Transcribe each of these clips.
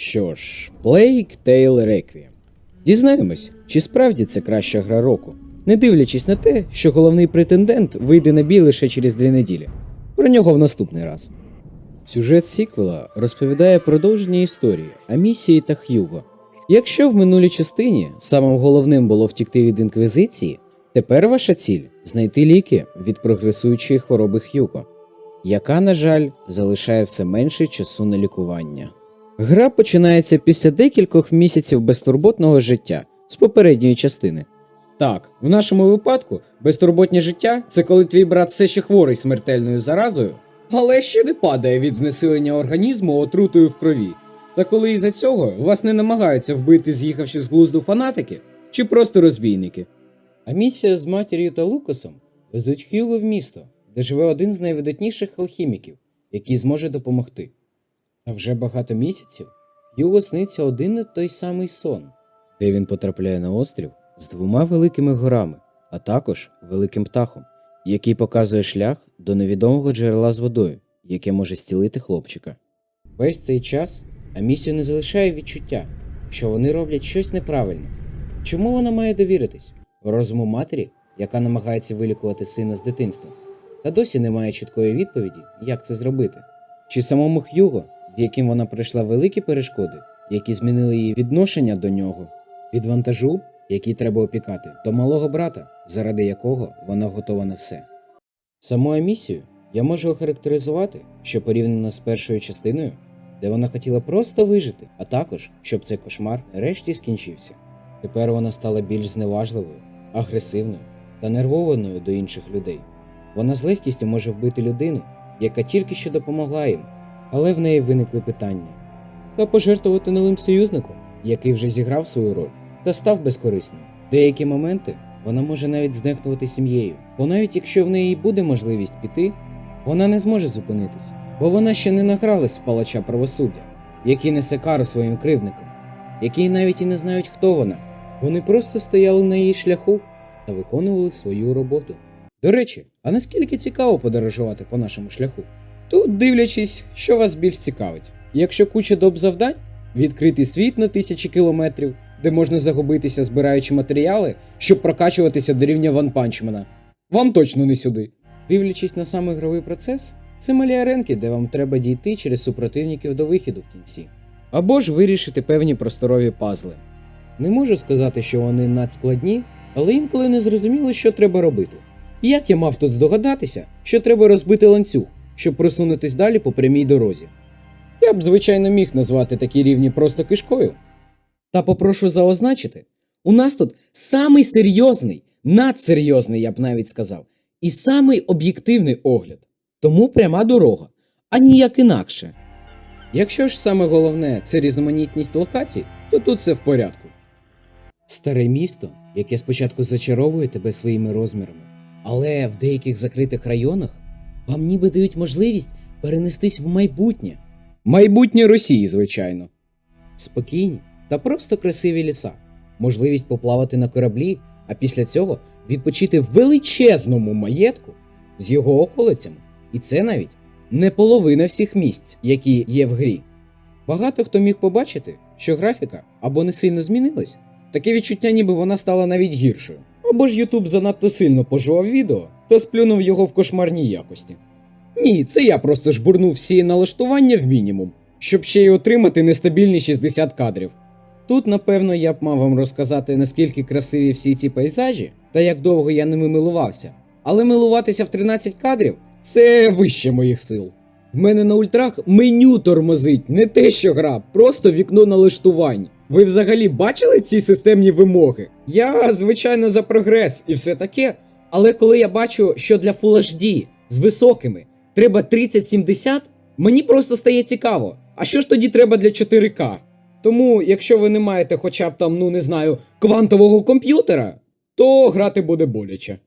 Що ж, Plague Tale Requiem. Дізнаємось, чи справді це краща гра року, не дивлячись на те, що головний претендент вийде на бій лише через дві неділі. Про нього в наступний раз. Сюжет сіквела розповідає продовження історії Амісії та Х'юго. Якщо в минулій частині самим головним було втікти від інквізиції, тепер ваша ціль знайти ліки від прогресуючої хвороби Х'юго, яка, на жаль, залишає все менше часу на лікування. Гра починається після декількох місяців безтурботного життя з попередньої частини. Так, в нашому випадку безтурботнє життя це коли твій брат все ще хворий смертельною заразою, але ще не падає від знесилення організму отрутою в крові. Та коли із-за цього вас не намагаються вбити з'їхавши з глузду фанатики чи просто розбійники. А місія з матір'ю та Лукасом везуть Хьюго в місто, де живе один з найвидатніших алхіміків, який зможе допомогти. А вже багато місяців Хьюго сниться один і той самий сон, де він потрапляє на острів з двома великими горами, а також великим птахом, який показує шлях до невідомого джерела з водою, яке може зцілити хлопчика. Весь цей час Амісію не залишає відчуття, що вони роблять щось неправильно. Чому вона має довіритись? Розуму матері, яка намагається вилікувати сина з дитинства, та досі немає чіткої відповіді, як це зробити. Чи самому Х'юго, з яким вона пройшла великі перешкоди, які змінили її відношення до нього, від вантажу, який треба опікати, до малого брата, заради якого вона готова на все. Саму емісію я можу охарактеризувати, що порівняно з першою частиною, де вона хотіла просто вижити, а також щоб цей кошмар нарешті скінчився. Тепер вона стала більш зневажливою, агресивною та нервованою до інших людей. Вона з легкістю може вбити людину, яка тільки що допомогла їм, але в неї виникли питання. Та пожертвувати новим союзником, який вже зіграв свою роль, та став безкорисним. Деякі моменти вона може навіть знехнувати сім'єю, бо навіть якщо в неї буде можливість піти, вона не зможе зупинитись, бо вона ще не награлась в палача правосуддя, який несе кару своїм кривдникам, які навіть і не знають, хто вона. Вони просто стояли на її шляху та виконували свою роботу. До речі, а наскільки цікаво подорожувати по нашому шляху? Тут дивлячись, що вас більш цікавить. Якщо куча доп завдань, відкритий світ на тисячі кілометрів, де можна загубитися, збираючи матеріали, щоб прокачуватися до рівня ванпанчмена. Вам точно не сюди. Дивлячись на сам ігровий процес, це малі аренки, де вам треба дійти через супротивників до вихіду в кінці. Або ж вирішити певні просторові пазли. Не можу сказати, що вони надскладні, але інколи не зрозуміло, що треба робити. Як я мав тут здогадатися, що треба розбити ланцюг, щоб просунутись далі по прямій дорозі? Я б, звичайно, міг назвати такі рівні просто кишкою. Та попрошу заозначити, у нас тут самий серйозний, надсерйозний, я б навіть сказав, і самий об'єктивний огляд. Тому пряма дорога, а ніяк інакше. Якщо ж саме головне це різноманітність локацій, то тут все в порядку. Старе місто, яке спочатку зачаровує тебе своїми розмірами, але в деяких закритих районах вам ніби дають можливість перенестись в майбутнє. Майбутнє Росії, звичайно. Спокійні та просто красиві ліса, можливість поплавати на кораблі, а після цього відпочити в величезному маєтку з його околицями. І це навіть не половина всіх місць, які є в грі. Багато хто міг побачити, що графіка або не сильно змінилась, таке відчуття, ніби вона стала навіть гіршою. Або ж Ютуб занадто сильно пожував відео та сплюнув його в кошмарній якості. Ні, це я просто жбурнув всі налаштування в мінімум, щоб ще й отримати нестабільні 60 кадрів. Тут, напевно, я б мав вам розказати, наскільки красиві всі ці пейзажі та як довго я ними милувався. Але милуватися в 13 кадрів це вище моїх сил. В мене на ультрах меню тормозить, не те, що гра, просто вікно налаштувань. Ви взагалі бачили ці системні вимоги? Я, звичайно, за прогрес і все таке. Але коли я бачу, що для Full HD з високими треба 3070, мені просто стає цікаво. А що ж тоді треба для 4К? Тому, якщо ви не маєте хоча б там, ну не знаю, квантового комп'ютера, то грати буде боляче.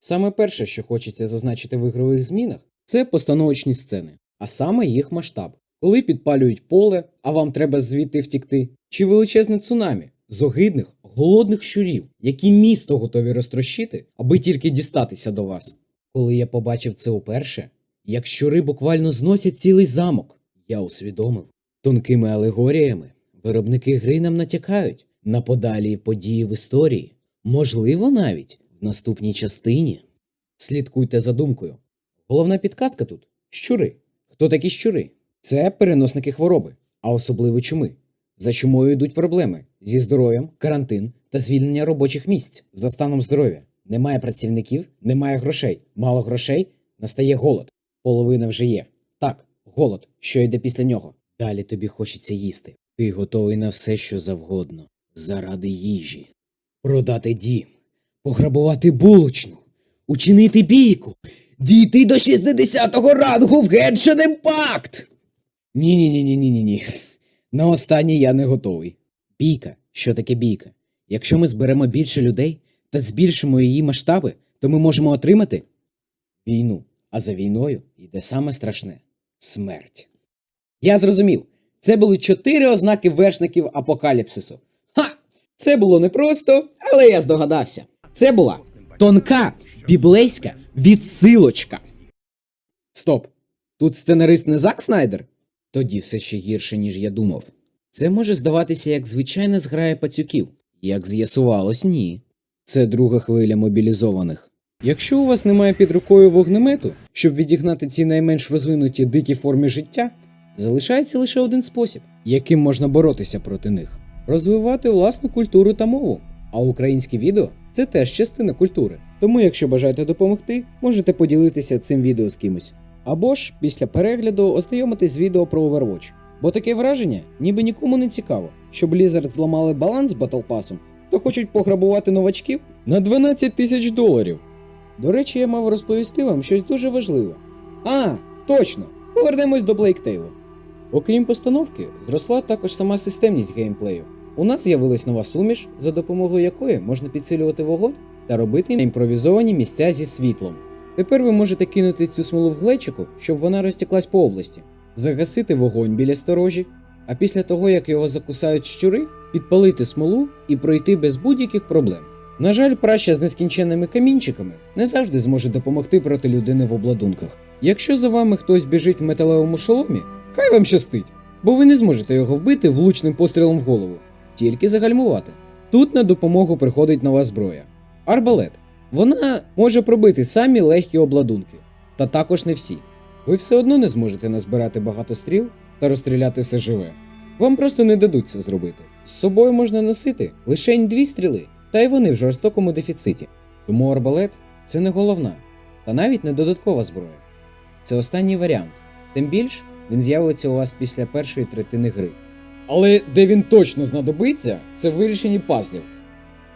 Саме перше, що хочеться зазначити в ігрових змінах, це постановочні сцени, а саме їх масштаб. Коли підпалюють поле, а вам треба звідти втікти, чи величезне цунамі з огидних, голодних щурів, які місто готові розтрощити, аби тільки дістатися до вас. Коли я побачив це уперше, як щури буквально зносять цілий замок, я усвідомив, Тонкими алегоріями виробники гри нам натякають на подалі події в історії, можливо, навіть в наступній частині. Слідкуйте за думкою. Головна підказка тут щури. Хто такі щури? Це переносники хвороби, а особливо чуми. За чумою йдуть проблеми зі здоров'ям, карантин та звільнення робочих місць за станом здоров'я. Немає працівників, немає грошей. Мало грошей настає голод. Половина вже є. Так, голод, що йде після нього. Далі тобі хочеться їсти. Ти готовий на все, що завгодно, заради їжі. Продати дім, пограбувати булочну, учинити бійку, дійти до 60-го рангу в Genshin Impact! Ні, На останній я не готовий. Бійка. Що таке бійка? Якщо ми зберемо більше людей та збільшимо її масштаби, то ми можемо отримати війну. А за війною йде саме страшне смерть. Я зрозумів. Це були чотири ознаки вершників апокаліпсису. Ха! Це було непросто, але я здогадався. Це була тонка біблейська відсилочка. Стоп! Тут сценарист не Зак Снайдер? Тоді все ще гірше, ніж я думав. Це може здаватися як звичайна зграя пацюків. Як з'ясувалось, ні. Це друга хвиля мобілізованих. Якщо у вас немає під рукою вогнемету, щоб відігнати ці найменш розвинуті дикі форми життя, залишається лише один спосіб, яким можна боротися проти них розвивати власну культуру та мову. А українське відео це теж частина культури. Тому, якщо бажаєте допомогти, можете поділитися цим відео з кимось. Або ж після перегляду ознайомитись з відео про Overwatch. Бо таке враження, ніби нікому не цікаво, що Blizzard зламали баланс Pass, то хочуть пограбувати новачків на 12 тисяч доларів. До речі, я мав розповісти вам щось дуже важливе. А, точно! Повернемось до Блейктейлу. Окрім постановки, зросла також сама системність геймплею. У нас з'явилась нова суміш, за допомогою якої можна підсилювати вогонь та робити імпровізовані місця зі світлом. Тепер ви можете кинути цю смолу в глечику, щоб вона розтеклась по області, загасити вогонь біля сторожі, а після того, як його закусають щури, підпалити смолу і пройти без будь-яких проблем. На жаль, праща з нескінченними камінчиками не завжди зможе допомогти проти людини в обладунках. Якщо за вами хтось біжить в металевому шоломі, хай вам щастить, бо ви не зможете його вбити влучним пострілом в голову, тільки загальмувати. Тут на допомогу приходить нова зброя арбалет. Вона може пробити самі легкі обладунки, та також не всі. Ви все одно не зможете назбирати багато стріл та розстріляти все живе. Вам просто не дадуть це зробити. З собою можна носити лише дві стріли, та й вони в жорстокому дефіциті. Тому арбалет це не головна, та навіть не додаткова зброя. Це останній варіант. Тим більш він з'явиться у вас після першої третини гри. Але де він точно знадобиться, це в вирішенні пазлів.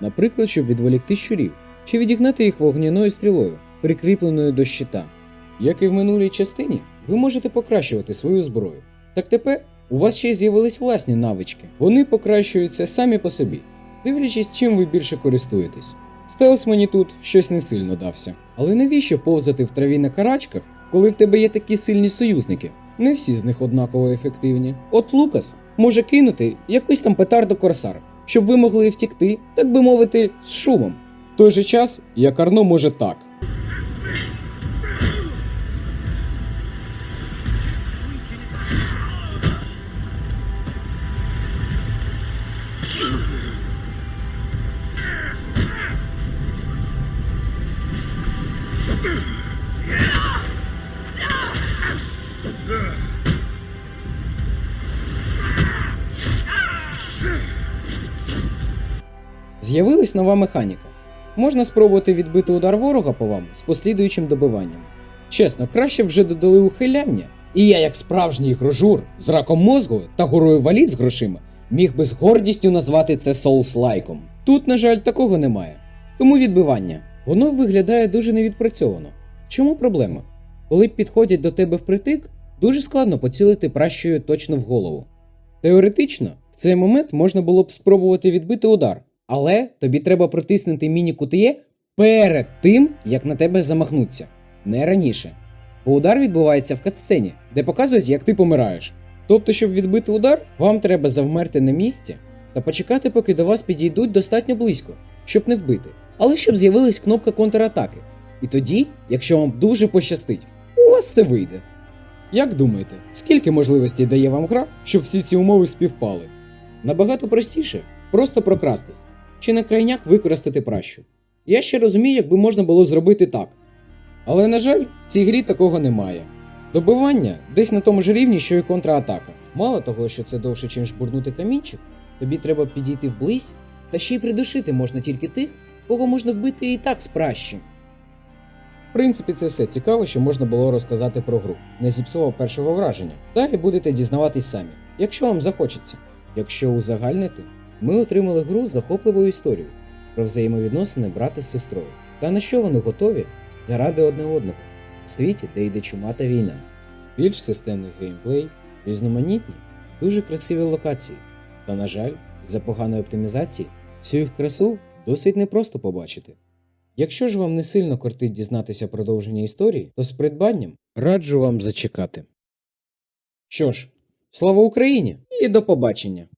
Наприклад, щоб відволікти щурів, чи відігнати їх вогняною стрілою, прикріпленою до щита. Як і в минулій частині, ви можете покращувати свою зброю. Так тепер у вас ще й з'явились власні навички. Вони покращуються самі по собі, дивлячись, чим ви більше користуєтесь. Стелс мені тут щось не сильно дався. Але навіщо повзати в траві на карачках, коли в тебе є такі сильні союзники? Не всі з них однаково ефективні. От Лукас може кинути якусь там петарду корсар, щоб ви могли втікти, так би мовити, з шумом. Той же час як Арно може так. З'явилась нова механіка. Можна спробувати відбити удар ворога по вам з послідуючим добиванням. Чесно, краще вже додали ухиляння. І я, як справжній грожур з раком мозгу та горою валіз грошима, міг би з гордістю назвати це соус-лайком. Тут, на жаль, такого немає. Тому відбивання. Воно виглядає дуже невідпрацьовано. Чому проблема? Коли підходять до тебе впритик, дуже складно поцілити пращою точно в голову. Теоретично, в цей момент можна було б спробувати відбити удар, але тобі треба протиснути міні-кутиє перед тим, як на тебе замахнуться, не раніше. Бо удар відбувається в катсцені, де показують, як ти помираєш. Тобто, щоб відбити удар, вам треба завмерти на місці та почекати, поки до вас підійдуть достатньо близько, щоб не вбити, але щоб з'явилась кнопка контратаки. І тоді, якщо вам дуже пощастить, у вас все вийде. Як думаєте, скільки можливостей дає вам гра, щоб всі ці умови співпали? Набагато простіше просто прокрастись, чи на крайняк використати пращу. Я ще розумію, якби можна було зробити так. Але, на жаль, в цій грі такого немає. Добивання десь на тому ж рівні, що і контратака. Мало того, що це довше, ніж бурнути камінчик, тобі треба підійти вблизь, та ще й придушити можна тільки тих, кого можна вбити і так з пращі. В принципі, це все цікаво, що можна було розказати про гру. Не зіпсував першого враження. Далі будете дізнаватись самі, якщо вам захочеться. Якщо узагальнити, ми отримали гру з захопливою історією про взаємовідносини брата з сестрою та на що вони готові заради одне одного в світі, де йде чума та війна. Більш системний геймплей, різноманітні, дуже красиві локації. Та, на жаль, за поганої оптимізації всю їх красу досить непросто побачити. Якщо ж вам не сильно кортить дізнатися продовження історії, то з придбанням раджу вам зачекати. Що ж, слава Україні і до побачення!